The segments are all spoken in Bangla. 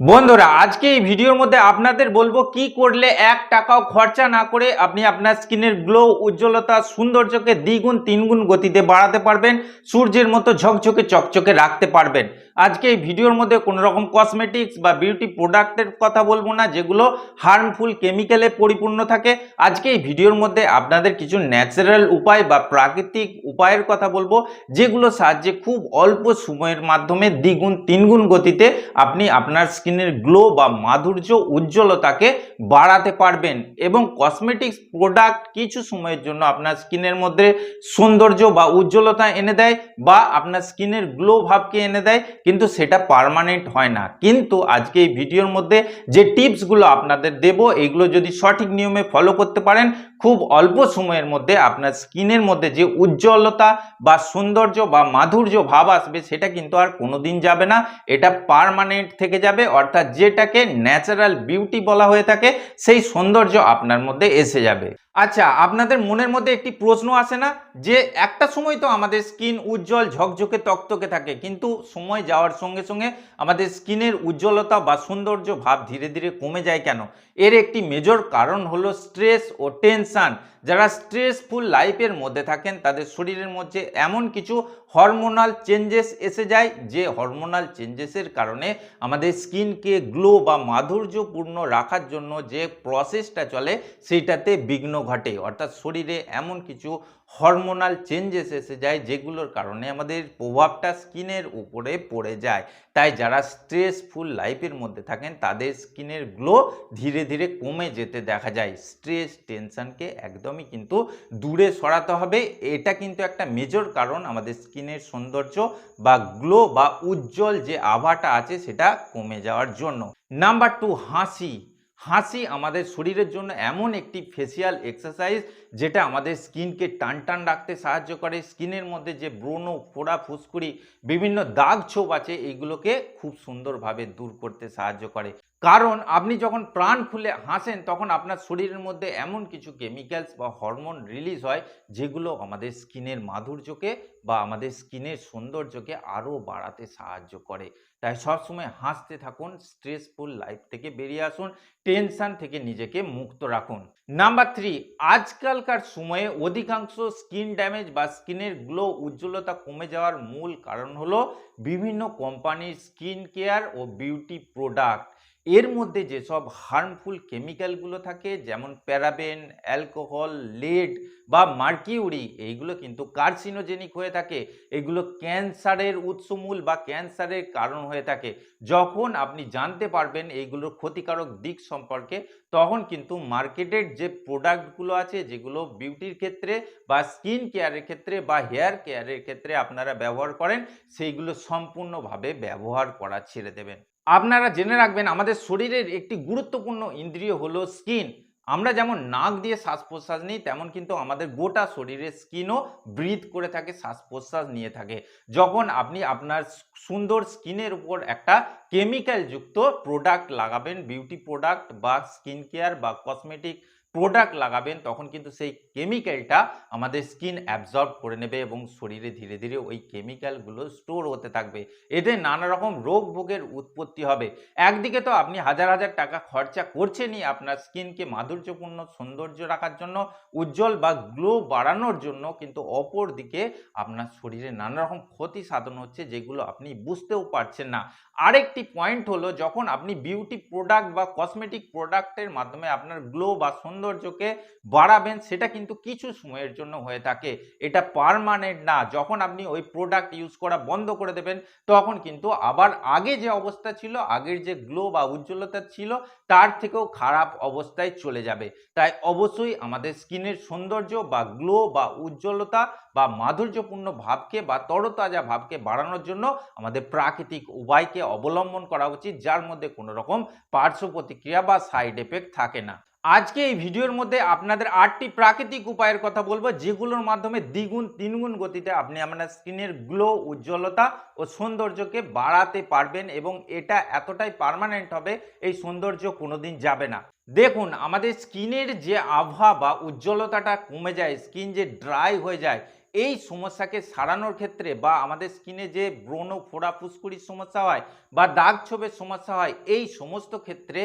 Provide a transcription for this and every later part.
বন্ধুরা, আজকে এই ভিডিওর মধ্যে আপনাদের বলব কি করলে এক টাকাও খরচা না করে আপনি আপনার স্কিনের গ্লো, উজ্জ্বলতা, সৌন্দর্যকে দ্বিগুণ, তিনগুণ গতিতে বাড়াতে পারবেন, সূর্যের মতো ঝকঝকে, চকচকে রাখতে পারবেন। আজকে এই ভিডিওর মধ্যে কোনো রকম কসমেটিক্স বা বিউটি প্রোডাক্টের কথা বলব না, যেগুলো হার্মফুল কেমিক্যালে পরিপূর্ণ থাকে। আজকে এই ভিডিওর মধ্যে আপনাদের কিছু ন্যাচারাল উপায় বা প্রাকৃতিক উপায়ের কথা বলব, যেগুলো সাহায্যে খুব অল্প সময়ের মাধ্যমে দ্বিগুণ, তিনগুণ গতিতে আপনি আপনার স্কিনের গ্লো বা মাধুর্য, উজ্জ্বলতাকে বাড়াতে পারবেন এবং কসমেটিক্স প্রোডাক্ট কিছু সময়ের জন্য আপনার স্কিনের মধ্যে সৌন্দর্য বা উজ্জ্বলতা এনে দেয় বা আপনার স্কিনের গ্লো ভাবকে এনে দেয়, কিন্তু সেটা পার্মানেন্ট হয় না। কিন্তু আজকে এই ভিডিওর মধ্যে যে টিপসগুলো আপনাদের দেব, এগুলো যদি সঠিক নিয়মে ফলো করতে পারেন, খুব অল্প সময়ের মধ্যে আপনার স্কিনের মধ্যে যে উজ্জ্বলতা বা সৌন্দর্য বা মাধুর্য ভাব আসবে, সেটা কিন্তু আর কোনোদিন যাবে না। এটা পার্মানেন্ট থেকে যাবে অর্থাৎ যেটাকে ন্যাচারাল বিউটি বলা হয়ে থাকে সেই সৌন্দর্য আপনার মধ্যে এসে যাবে। আচ্ছা আপনাদের মনের মধ্যে একটি প্রশ্ন আসে না যে একটা সময় তো আমাদের স্কিন উজ্জ্বল, ঝকঝকে, তকতকে থাকে, কিন্তু সময় যাওয়ার সঙ্গে সঙ্গে আমাদের স্কিনের উজ্জ্বলতা বা সৌন্দর্য ভাব ধীরে ধীরে কমে যায় কেন? এর একটি মেজর কারণ হলো স্ট্রেস ও টেনশন যারা স্ট্রেসফুল লাইফের মধ্যে থাকেন, তাদের শরীরের মধ্যে এমন কিছু হরমোনাল চেঞ্জেস এসে যায়, যে হরমোনাল চেঞ্জেসের কারণে আমাদের স্কিনকে গ্লো বা মাধুর্যপূর্ণ রাখার জন্য যে প্রসেসটা চলে, সেইটাতে বিঘ্ন ঘটে, অর্থাৎ শরীরে এমন কিছু হরমোনাল চেঞ্জেস এসে যায় যেগুলোর কারণে আমাদের প্রভাবটা স্কিনের উপরে পড়ে যায়। তাই যারা স্ট্রেসফুল লাইফের মধ্যে থাকেন, তাদের স্কিনের গ্লো ধীরে ধীরে কমে যেতে দেখা যায়। স্ট্রেস টেনশনকে একদমই কিন্তু দূরে সরাতে হবে। এটা কিন্তু একটা মেজর কারণ আমাদের স্কিনের সৌন্দর্য বা গ্লো বা উজ্জ্বল যে আভাটা আছে, সেটা কমে যাওয়ার জন্য। নাম্বার টু হাসি। হাসি আমাদের শরীরের জন্য এমন একটি ফেসিয়াল এক্সারসাইজ যেটা আমাদের স্কিনকে টান টান রাখতে সাহায্য করে। স্কিনের মধ্যে যে ব্রণ, ফোড়া, ফুসকুড়ি, বিভিন্ন দাগ ছোপ আছে এইগুলোকে খুব সুন্দরভাবে দূর করতে সাহায্য করে। কারণ আপনি যখন প্রাণ খুলে হাসেন, তখন আপনার শরীরের মধ্যে এমন কিছু কেমিক্যালস বা হরমোন রিলিজ হয়, যেগুলো আমাদের স্কিনের মাধুর্যকে বা আমাদের স্কিনের সৌন্দর্যকে আরও বাড়াতে সাহায্য করে। তাই সবসময় হাসতে থাকুন স্ট্রেসফুল লাইফ থেকে বেরিয়ে আসুন টেনশন থেকে নিজেকে মুক্ত রাখুন। নাম্বার থ্রি আজকালকার সময়ে অধিকাংশ স্কিন ড্যামেজ বা স্কিনের গ্লো উজ্জ্বলতা কমে যাওয়ার মূল কারণ হলো বিভিন্ন কোম্পানির স্কিন কেয়ার ও বিউটি প্রোডাক্ট এর মধ্যে যেসব হার্মফুল কেমিক্যালগুলো থাকে, যেমন প্যারাবেন অ্যালকোহল লেড বা মার্কিউরি এইগুলো কিন্তু কার্সিনোজেনিক হয়ে থাকে। এগুলো ক্যান্সারের উৎসমূল বা ক্যান্সারের কারণ হয়ে থাকে। যখন আপনি জানতে পারবেন এইগুলোর ক্ষতিকারক দিক সম্পর্কে, তখন কিন্তু মার্কেটের যে প্রোডাক্টগুলো আছে, যেগুলো বিউটির ক্ষেত্রে বা স্কিন কেয়ারের ক্ষেত্রে বা হেয়ার কেয়ারের ক্ষেত্রে আপনারা ব্যবহার করেন, সেইগুলো সম্পূর্ণভাবে ব্যবহার করা ছেড়ে দেবেন। আপনারা জেনে রাখবেন, আমাদের শরীরের একটি গুরুত্বপূর্ণ ইন্দ্রিয় হলো স্কিন। আমরা যেমন নাক দিয়ে শ্বাস প্রশ্বাস নিই, তেমন কিন্তু আমাদের গোটা শরীরের স্কিনও ব্রিথ করে থাকে শ্বাস প্রশ্বাস নিয়ে থাকে। যখন আপনি আপনার সুন্দর স্কিনের উপর একটা কেমিক্যাল যুক্ত প্রোডাক্ট লাগাবেন বিউটি প্রোডাক্ট বা স্কিন কেয়ার বা কসমেটিক প্রোডাক্ট লাগাবেন, তখন কিন্তু সেই কেমিক্যালটা আমাদের স্কিন অ্যাবজর্ব করে নেবে এবং শরীরে ধীরে ধীরে ওই কেমিক্যালগুলো স্টোর হতে থাকবে। এতে নানা রকম রোগ ভোগের উৎপত্তি হবে। একদিকে তো আপনি হাজার হাজার টাকা খরচা করছেনই আপনার স্কিনকে মাধুর্যপূর্ণ, সৌন্দর্য রাখার জন্য, উজ্জ্বল বা গ্লো বাড়ানোর জন্য, কিন্তু অপর দিকে আপনার শরীরে নানা রকম ক্ষতি সাধন হচ্ছে যেগুলো আপনি বুঝতেও পারছেন না। আরেকটি পয়েন্ট হলো, যখন আপনি বিউটি প্রোডাক্ট বা কসমেটিক প্রোডাক্টের মাধ্যমে আপনার গ্লো বা সৌন্দর্যকে বাড়াবেন, সেটা কিন্তু কিছু সময়ের জন্য হয়ে থাকে। এটা পারমানেন্ট না। যখন আপনি ওই প্রোডাক্ট ইউজ করা বন্ধ করে দেবেন, তখন কিন্তু আবার আগে যে অবস্থা ছিল, আগের যে গ্লো বা উজ্জ্বলতা ছিল, তার থেকেও খারাপ অবস্থায় চলে যাবে। তাই অবশ্যই আমাদের স্কিনের সৌন্দর্য বা গ্লো বা উজ্জ্বলতা বা মাধুর্যপূর্ণ ভাবকে বা তরতাজা ভাবকে বাড়ানোর জন্য আমাদের প্রাকৃতিক উপায়কে অবলম্বন করা উচিত, যার মধ্যে কোনো রকম পার্শ্ব প্রতিক্রিয়া বা সাইড এফেক্ট থাকে না। আজকে এই ভিডিওর মধ্যে আপনাদের আটটি প্রাকৃতিক উপায়ের কথা বলব, যেগুলোর মাধ্যমে দ্বিগুণ, তিনগুণ গতিতে আপনি আপনার স্কিনের গ্লো, উজ্জ্বলতা ও সৌন্দর্যকে বাড়াতে পারবেন এবং এটা এতটাই পার্মানেন্ট হবে, এই সৌন্দর্য কোনোদিন যাবে না। দেখুন, আমাদের স্কিনের যে আভা বা উজ্জ্বলতাটা কমে যায়, স্কিন যে ড্রাই হয়ে যায়, এই সমস্যাকে সারানোর ক্ষেত্রে বা আমাদের স্কিনে যে ব্রণ ফোড়া ফুসকুড়ির সমস্যা হয় বা দাগ ছোপের সমস্যা হয়, এই সমস্ত ক্ষেত্রে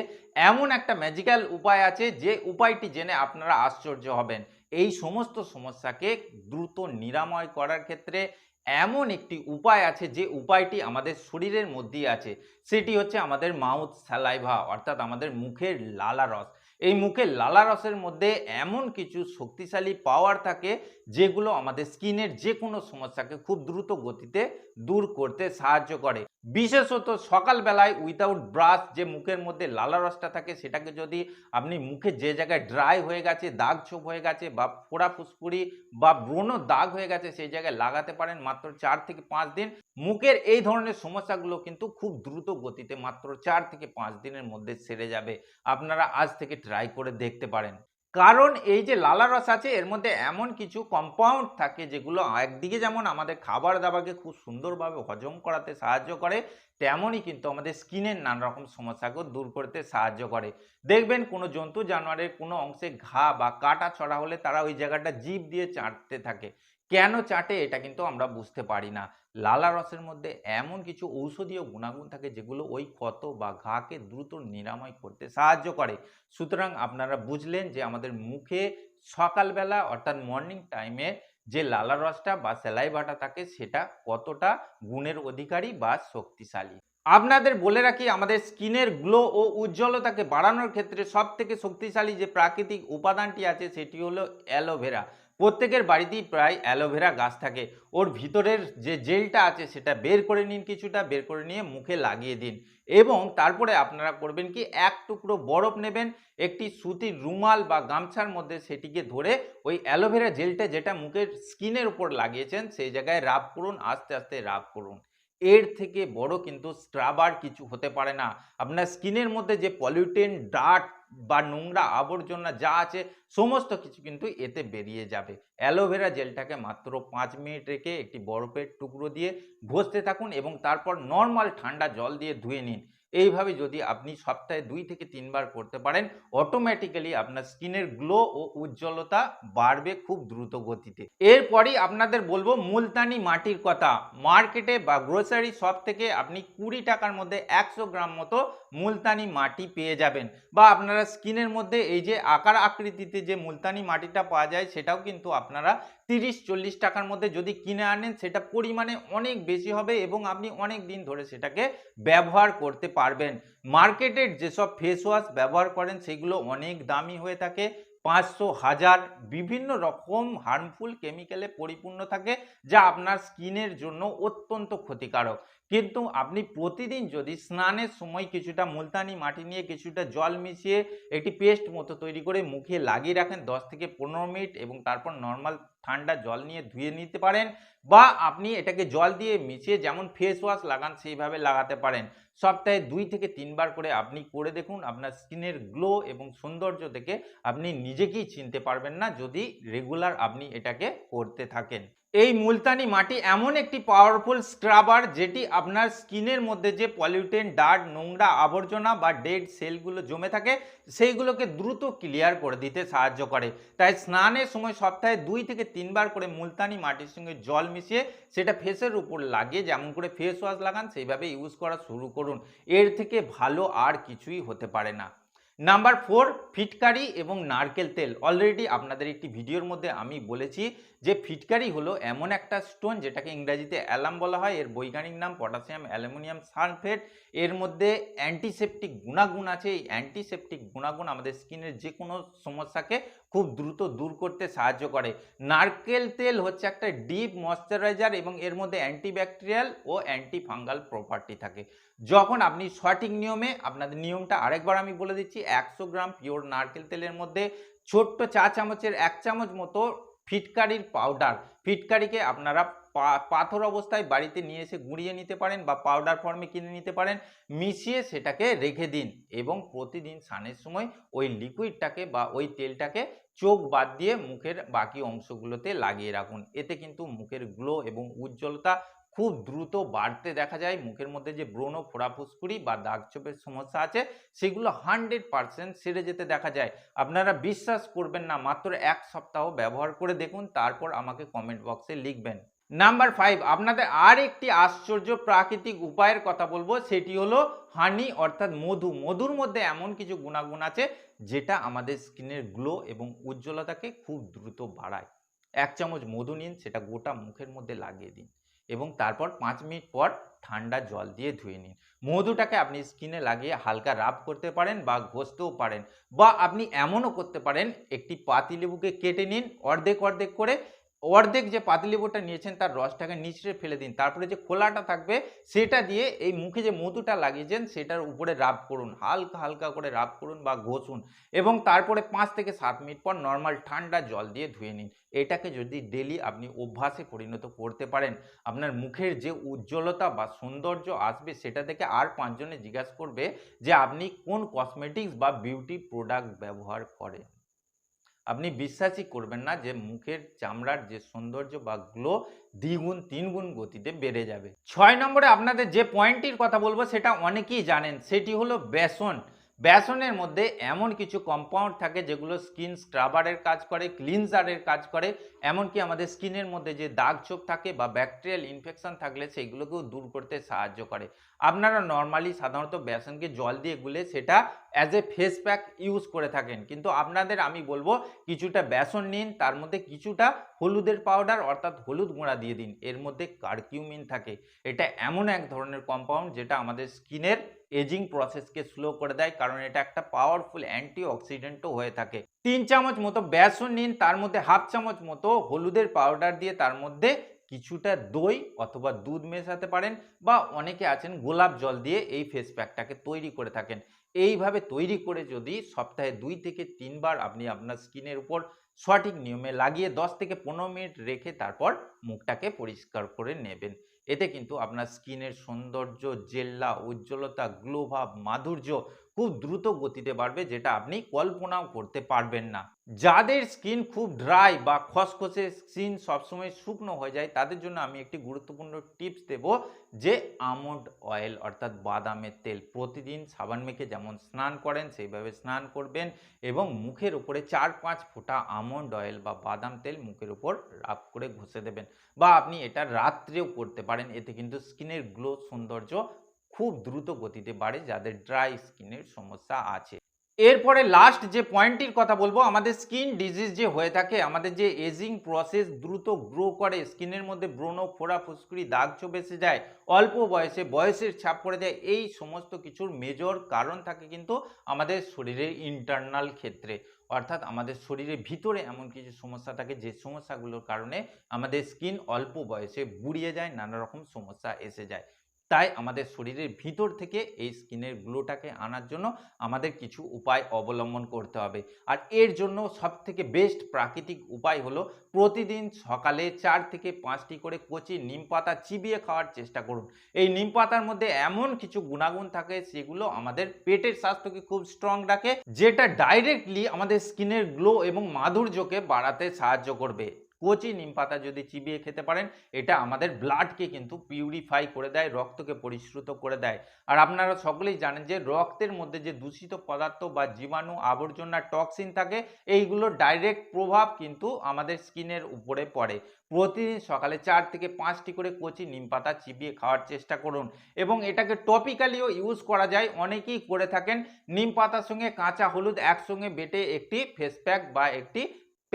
এমন একটা ম্যাজিক্যাল উপায় আছে যে উপায়টি জেনে আপনারা আশ্চর্য হবেন। এই সমস্ত সমস্যাকে দ্রুত নিরাময় করার ক্ষেত্রে এমন একটি উপায় আছে যে উপায়টি আমাদের শরীরের মধ্যেই আছে। সেটি হচ্ছে আমাদের মাউথ স্যালাইভা অর্থাৎ আমাদের মুখের লালা রস। এই মুখের লালা রসের মধ্যে এমন কিছু শক্তিশালী পাওয়ার থাকে যেগুলো আমাদের স্কিনের যে কোনো সমস্যাকে খুব দ্রুত গতিতে দূর করতে সাহায্য করে। বিশেষত সকালবেলায় উইদাউট ব্রাশ যে মুখের মধ্যে লালা রসটা থাকে, সেটাকে যদি আপনি মুখে যে জায়গায় ড্রাই হয়ে গেছে, দাগ ছোপ হয়ে গেছে বা ফোড়া ফুসকুড়ি বা ব্রণ দাগ হয়ে গেছে সেই জায়গায় লাগাতে পারেন মাত্র চার থেকে পাঁচ দিন। মুখের এই ধরনের সমস্যাগুলো কিন্তু খুব দ্রুত গতিতে মাত্র চার থেকে পাঁচ দিনের মধ্যে সেরে যাবে। আপনারা আজ থেকে ট্রাই করে দেখতে পারেন। কারণ এই যে লালা রস আছে, এর মধ্যে এমন কিছু কম্পাউন্ড থাকে যেগুলো একদিকে যেমন আমাদের খাবার দাবারকে খুব সুন্দরভাবে হজম করাতে সাহায্য করে, তেমনই কিন্তু আমাদের স্কিনের নানা রকম সমস্যাকেও দূর করতে সাহায্য করে। দেখবেন কোনো জন্তু জানোয়ারের কোনো অংশে ঘা বা কাটা ছড়া হলে তারা ওই জায়গাটা জিভ দিয়ে চাটতে থাকে। কেন চাটে এটা কিন্তু আমরা বুঝতে পারি না। লালা রসের মধ্যে এমন কিছু ঔষধীয় গুণাগুণ থাকে যেগুলো ওই ক্ষত বা ঘাকে দ্রুত নিরাময় করতে সাহায্য করে। সুতরাং আপনারা বুঝলেন যে আমাদের মুখে সকালবেলা অর্থাৎ মর্নিং টাইমে যে লালা রসটা বা স্যালাইভাটা থাকে সেটা কতটা গুণের অধিকারী বা শক্তিশালী। আপনাদের বলে রাখি আমাদের স্কিনের গ্লো ও উজ্জ্বলতাকে বাড়ানোর ক্ষেত্রে সব থেকে শক্তিশালী যে প্রাকৃতিক উপাদানটি আছে সেটি হলো অ্যালোভেরা। প্রত্যেকের বাড়িতেই প্রায় অ্যালোভেরা গাছ থাকে। ওর ভিতরের যে জেলটা আছে, সেটা বের করে নিন কিছুটা, বের করে নিয়ে মুখে লাগিয়ে দিন। এবং তারপরে আপনারা করবেন কি, এক টুকরো বরফ নেবেন, একটি সুতির রুমাল বা গামছার মধ্যে সেটিকে ধরে ওই অ্যালোভেরা জেলটা যেটা মুখের স্কিনের উপর লাগিয়েছেন, সেই জায়গায় রাব করুন, আস্তে আস্তে রাব করুন। এর থেকে বড় কিন্তু স্ক্রাবার কিছু হতে পারে না। আপনার স্কিনের মধ্যে যে পলিউটেন ডাট বা নোংরা আবর্জনা যা আছে, সমস্ত কিছু কিন্তু এতে বেরিয়ে যাবে। অ্যালোভেরা জেলটাকে মাত্র পাঁচ মিনিট রেখে একটি বরফের টুকরো দিয়ে ঘষতে থাকুন এবং তারপর নর্মাল ঠান্ডা জল দিয়ে ধুয়ে নিন। এইভাবে যদি আপনি সপ্তাহে দুই থেকে তিনবার করতে পারেন অটোমেটিক্যালি আপনার স্কিনের গ্লো ও উজ্জ্বলতা বাড়বে খুব দ্রুত গতিতে। এরপরই আপনাদের বলব মুলতানি মাটির কথা। মার্কেটে বা গ্রোসারি শপ থেকে আপনি কুড়ি টাকার মধ্যে একশো গ্রাম মতো মুলতানি মাটি পেয়ে যাবেন। বা আপনারা স্কিনের মধ্যে এই যে আকার আকৃতিতে যে মুলতানি মাটিটা পাওয়া যায়, সেটাও কিন্তু আপনারা তিরিশ, চল্লিশ টাকার মধ্যে যদি কিনে আনেন, সেটা পরিমাণে অনেক বেশি হবে এবং আপনি অনেক দিন ধরে সেটাকে ব্যবহার করতে পারবেন। মার্কেটের যেসব ফেস ওয়াশ ব্যবহার করেন, সেগুলো অনেক দামি হয়ে থাকে। পাঁচশো হাজার বিভিন্ন রকম হার্মফুল কেমিক্যালে পরিপূর্ণ থাকে, যা আপনার স্কিনের জন্য অত্যন্ত ক্ষতিকারক। কিন্তু আপনি প্রতিদিন যদি স্নানের সময় কিছুটা মুলতানি মাটি নিয়ে কিছুটা জল মিশিয়ে একটি পেস্ট মতো তৈরি করে মুখে লাগিয়ে রাখেন, দশ থেকে পনেরো মিনিট এবং তারপর নর্মাল ঠান্ডা জল নিয়ে ধুয়ে নিতে পারেন বা আপনি এটাকে জল দিয়ে মিশিয়ে যেমন ফেস ওয়াশ লাগান, সেইভাবে লাগাতে পারেন। সপ্তাহে দুই থেকে তিনবার করে আপনি করে দেখুন, আপনার স্কিনের গ্লো এবং সৌন্দর্য থেকে আপনি নিজেকেই চিনতে পারবেন না যদি রেগুলার আপনি এটাকে করতে থাকেন। এই মুলতানি মাটি এমন একটি পাওয়ারফুল স্ক্রাবার যেটি আপনার স্কিনের মধ্যে যে পলিউটেন ডার্ট, নোংরা আবর্জনা বা ডেড সেলগুলো জমে থাকে, সেইগুলোকে দ্রুত ক্লিয়ার করে দিতে সাহায্য করে। তাই স্নানের সময় সপ্তাহে দুই থেকে তিনবার করে মুলতানি মাটির সঙ্গে জল মিশিয়ে সেটা ফেসের উপর লাগিয়ে যেমন করে ফেস ওয়াশ লাগান, সেইভাবে ইউজ করা শুরু করুন। এর থেকে ভালো আর কিছুই হতে পারে না। নাম্বার ফোর ফিটকারি এবং নারকেল তেল। অলরেডি আপনাদের একটি ভিডিওর মধ্যে আমি বলেছি যে ফিটকারি হলো এমন একটা স্টোন যেটাকে ইংরাজিতে অ্যালাম বলা হয়। এর বৈজ্ঞানিক নাম পটাশিয়াম অ্যালুমিনিয়াম সালফেট এর মধ্যে অ্যান্টিসেপটিক গুণাগুণ আছে। এই অ্যান্টিসেপটিক গুণাগুণ আমাদের স্কিনের যে কোনো সমস্যাকে খুব দ্রুত দূর করতে সাহায্য করে। নারকেল তেল হচ্ছে একটা ডিপ ময়শ্চারাইজার এবং এর মধ্যে অ্যান্টিব্যাকটেরিয়াল ও অ্যান্টি ফাঙ্গাল প্রপার্টি থাকে। যখন আপনি সঠিক নিয়মে, আপনাদের নিয়মটা আরেকবার আমি বলে দিচ্ছি, একশো গ্রাম পিওর নারকেল তেলের মধ্যে ছোট্ট চা চামচের এক চামচ মতো ফিটকারির পাউডার ফিটকারিকে আপনারা পাথর অবস্থায় বাড়িতে নিয়ে এসে গুঁড়িয়ে নিতে পারেন বা পাউডার ফর্মে কিনে নিতে পারেন, মিশিয়ে সেটাকে রেখে দিন এবং প্রতিদিন স্নানের সময় ওই লিকুইডটাকে বা ওই তেলটাকে চোখ বাদ দিয়ে মুখের বাকি অংশগুলোতে লাগিয়ে রাখুন। এতে কিন্তু মুখের গ্লো এবং উজ্জ্বলতা খুব দ্রুত বাড়তে দেখা যায়। মুখের মধ্যে যে ব্রণ, ফোড়া, ফুসকুড়ি বা দাগ ছোপের সমস্যা আছে, সেগুলো হান্ড্রেড পার্সেন্ট সেরে যেতে দেখা যায়। আপনারা বিশ্বাস করবেন না, মাত্র এক সপ্তাহ ব্যবহার করে দেখুন, তারপর আমাকে কমেন্ট বক্সে লিখবেন। নাম্বার ফাইভ আপনাদের আর একটি আশ্চর্য প্রাকৃতিক উপায়ের কথা বলব, সেটি হলো হানি, অর্থাৎ মধু। মধুর মধ্যে এমন কিছু গুণাগুণ আছে, যেটা আমাদের স্কিনের গ্লো এবং উজ্জ্বলতাকে খুব দ্রুত বাড়ায়। এক চামচ মধু নিন, সেটা গোটা মুখের মধ্যে লাগিয়ে দিন এবং তারপর পাঁচ মিনিট পর ঠান্ডা জল দিয়ে ধুয়ে নিন। মধুটাকে আপনি স্কিনে লাগিয়ে হালকা রাব করতে পারেন বা ঘষতেও পারেন বা আপনি এমনও করতে পারেন, একটি পাতিলেবুকে কেটে নিন, অর্ধেক অর্ধেক করে অর্ধেক যে পাতিলেবুটা নিয়েছেন, তার রসটাকে নিচড়ে ফেলে দিন। তারপরে যে খোলাটা থাকবে, সেটা দিয়ে এই মুখে যে মধুটা লাগিয়েছেন, সেটার উপরে রাব করুন। হালকা হালকা করে রাব করুন বা ঘষুন এবং তারপরে পাঁচ থেকে সাত মিনিট পর নর্মাল ঠান্ডা জল দিয়ে ধুয়ে নিন। এটাকে যদি ডেলি আপনি অভ্যাসে পরিণত করতে পারেন, আপনার মুখের যে উজ্জ্বলতা বা সৌন্দর্য আসবে, সেটা থেকে আর পাঁচজনে জিজ্ঞাসা করবে যে, আপনি কোন কসমেটিক্স বা বিউটি প্রোডাক্ট ব্যবহার করেন? আপনি বিশ্বাসই করবেন না যে মুখের চামড়ার যে সৌন্দর্য বা গ্লো দ্বিগুণ, তিনগুণ গতিতে বেড়ে যাবে। ছয় নম্বরে আপনাদের যে পয়েন্টটির কথা বলব সেটা অনেকেই জানেন, সেটি হলো বেসন। বেসনের মধ্যে এমন কিছু কম্পাউন্ড থাকে যেগুলো স্কিন স্ক্রাবারের কাজ করে ক্লিনজারের কাজ করে, এমনকি আমাদের স্কিনের মধ্যে যে দাগ ছোপ থাকে বা ব্যাকটেরিয়াল ইনফেকশন থাকলে সেইগুলোকেও দূর করতে সাহায্য করে। আপনারা নর্মালি সাধারণত বেসনকে জল দিয়ে গুলে সেটা as a face pack use করে থাকেন। কিন্তু আপনাদের আমি বলব, কিছুটা বেসন নিন, তার মধ্যে কিছুটা হলুদের পাউডার অর্থাৎ হলুদ গুঁড়া দিয়ে দিন। এর মধ্যে কার্কিউমিন থাকে। এটা এমন এক ধরনের কম্পাউন্ড যেটা আমাদের স্কিনের এজিং প্রসেসকে স্লো করে দেয়, কারণ এটা একটা পাওয়ারফুল অ্যান্টি অক্সিডেন্টও হয়ে থাকে। তিন চামচ মতো বেসন নিন, তার মধ্যে হাফ চামচ মতো হলুদের পাউডার দিয়ে তার মধ্যে কিছুটা দই অথবা দুধ মেশাতে পারেন বা অনেকে আছেন গোলাপ জল দিয়ে এই ফেস প্যাকটাকে তৈরি করে থাকেন। এইভাবে তৈরি করে যদি সপ্তাহে দুই থেকে তিনবার আপনি আপনার স্কিনের উপর সঠিক নিয়মে লাগিয়ে দশ থেকে পনেরো মিনিট রেখে তারপর মুখটাকে পরিষ্কার করে নেবেন। এতে কিন্তু আপনার স্কিনের সৌন্দর্য জেল্লা উজ্জ্বলতা গ্লোভাব মাধুর্য খুব দ্রুত গতিতে বাড়বে যেটা আপনি কল্পনাও করতে পারবেন না। যাদের স্কিন খুব ড্রাই বা খসখসে স্কিন সবসময় শুকনো হয়ে যায়, তাদের জন্য আমি একটি গুরুত্বপূর্ণ টিপস দেব যে আমন্ড অয়েল অর্থাৎ বাদামের তেল প্রতিদিন সাবান মেখে যেমন স্নান করেন, সেইভাবে স্নান করবেন এবং মুখের উপরে চার পাঁচ ফোঁটা আমন্ড অয়েল বা বাদাম তেল মুখের উপর রাব করে ঘষে দেবেন। বা আপনি এটা রাত্রেও করতে পারেন, এতে কিন্তু স্কিনের গ্লো সৌন্দর্য খুব দ্রুত গতিতে বাড়ে যাদের ড্রাই স্কিনের সমস্যা আছে। এরপরে লাস্ট যে পয়েন্টটির কথা বলব, আমাদের স্কিন ডিজিজ যে হয়ে থাকে, আমাদের যে এজিং প্রসেস দ্রুত গ্রো করে স্কিনের মধ্যে ব্রণ, ফোড়া, ফুসকুড়ি, দাগ এসে যায়, অল্প বয়সে, বয়সের ছাপ পড়ে যায়, এই সমস্ত কিছুর মেজর কারণ থাকে কিন্তু আমাদের শরীরের ইন্টারনাল ক্ষেত্রে। অর্থাৎ আমাদের শরীরের ভিতরে এমন কিছু সমস্যা থাকে, যে সমস্যাগুলোর কারণে আমাদের স্কিন অল্প বয়সে বুড়িয়ে যায়, নানা রকম সমস্যা এসে যায়। তাই আমাদের শরীরের ভিতর থেকে এই স্কিনের গ্লোটাকে আনার জন্য আমাদের কিছু উপায় অবলম্বন করতে হবে। আর এর জন্য সব থেকে বেস্ট প্রাকৃতিক উপায় হলো প্রতিদিন সকালে চার থেকে পাঁচটি করে কচি নিম পাতা চিবিয়ে খাওয়ার চেষ্টা করুন। এই নিম পাতার মধ্যে এমন কিছু গুণাগুণ থাকে সেগুলো আমাদের পেটের স্বাস্থ্যকে খুব স্ট্রং রাখে, যেটা ডাইরেক্টলি আমাদের স্কিনের গ্লো এবং মাধুর্যকে বাড়াতে সাহায্য করবে। কচি নিম পাতা যদি চিবিয়ে খেতে পারেন, এটা আমাদের ব্লাডকে কিন্তু পিউরিফাই করে দেয়, রক্তকে পরিশ্রুত করে দেয়। আর আপনারা সকলেই জানেন যে রক্তের মধ্যে যে দূষিত পদার্থ বা জীবাণু আবর্জনা টক্সিন থাকে, এইগুলোর ডাইরেক্ট প্রভাব কিন্তু আমাদের স্কিনের উপরে পড়ে। প্রতিদিন সকালে চার থেকে পাঁচটি করে কচি নিম পাতা চিবিয়ে খাওয়ার চেষ্টা করুন এবং এটাকে টপিক্যালিও ইউজ করা যায়। অনেকেই করে থাকেন, নিম পাতার সঙ্গে কাঁচা হলুদ একসঙ্গে বেটে একটি ফেস প্যাক বা একটি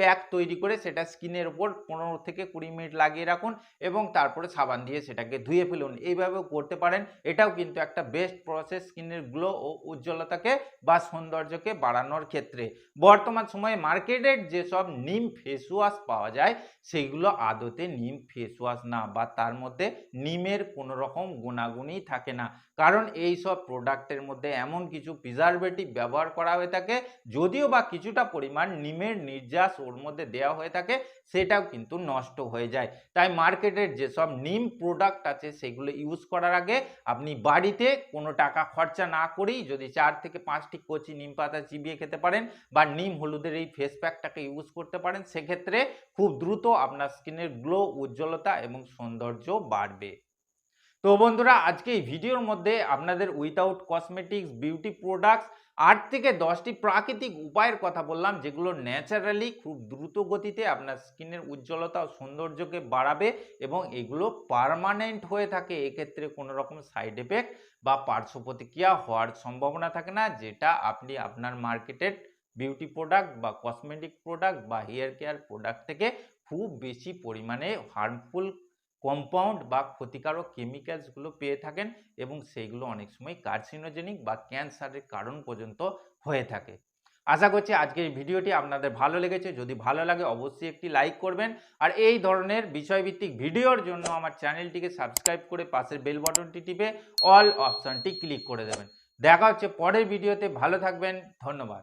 প্যাক তৈরি করে সেটা স্কিনের উপর পনেরো থেকে কুড়ি মিনিট লাগিয়ে রাখুন এবং তারপরে সাবান দিয়ে সেটাকে ধুয়ে ফেলুন। এইভাবেও করতে পারেন। এটাও কিন্তু একটা বেস্ট প্রসেস স্কিনের গ্লো ও উজ্জ্বলতাকে বা সৌন্দর্যকে বাড়ানোর ক্ষেত্রে। বর্তমান সময়ে মার্কেটের যেসব নিম ফেস ওয়াশ পাওয়া যায়, সেইগুলো আদতে নিম ফেস ওয়াশ না বা তার মধ্যে নিমের কোনো রকম গুণাগুণই থাকে না। কারণ এই সব প্রোডাক্টের মধ্যে এমন কিছু প্রিজারভেটিভ ব্যবহার করা হয়ে থাকে, যদিও বা কিছুটা পরিমাণ নিমের নির্যাস ওর মধ্যে দেওয়া হয়ে থাকে, সেটাও কিন্তু নষ্ট হয়ে যায়। তাই মার্কেটের যেসব নিম প্রোডাক্ট আছে, সেগুলো ইউজ করার আগে আপনি বাড়িতে কোনো টাকা খরচা না করেই যদি চার থেকে পাঁচটি কচি নিম পাতা চিবিয়ে খেতে পারেন বা নিম হলুদের এই ফেস প্যাকটাকে ইউজ করতে পারেন, সেক্ষেত্রে খুব দ্রুত আপনার স্কিনের গ্লো উজ্জ্বলতা এবং সৌন্দর্য বাড়বে। তো বন্ধুরা, আজকে এই ভিডিওর মধ্যে আপনাদের উইথাউট কসমেটিক্স বিউটি প্রোডাক্টস আট থেকে দশটি প্রাকৃতিক উপায়ের কথা বললাম, যেগুলো ন্যাচারালি খুব দ্রুত গতিতে আপনার স্কিনের উজ্জ্বলতা ও সৌন্দর্যকে বাড়াবে এবং এগুলো পার্মানেন্ট হয়ে থাকে। এক্ষেত্রে কোনো রকম সাইড এফেক্ট বা পার্শ্ব প্রতিক্রিয়া হওয়ার সম্ভাবনা থাকে না, যেটা আপনি আপনার মার্কেটের বিউটি প্রোডাক্ট বা কসমেটিক প্রোডাক্ট বা হেয়ার কেয়ার প্রোডাক্ট থেকে খুব বেশি পরিমাণে হার্মফুল কম্পাউন্ড বা ক্ষতিকারক কেমিক্যালসগুলো পেয়ে থাকেন এবং সেইগুলো অনেক সময় কার্সিনোজেনিক বা ক্যান্সারের কারণ পর্যন্ত হয়ে থাকে। আশা করছি আজকের ভিডিওটি আপনাদের ভালো লেগেছে। যদি ভালো লাগে অবশ্যই একটি লাইক করবেন। আর এই ধরনের বিষয়ভিত্তিক ভিডিওর জন্য আমার চ্যানেলটিকে সাবস্ক্রাইব করে পাশের বেল বাটনটি টিপে অল অপশানটি ক্লিক করে দেবেন। দেখা হচ্ছে পরের ভিডিওতে ভালো থাকবেন। ধন্যবাদ।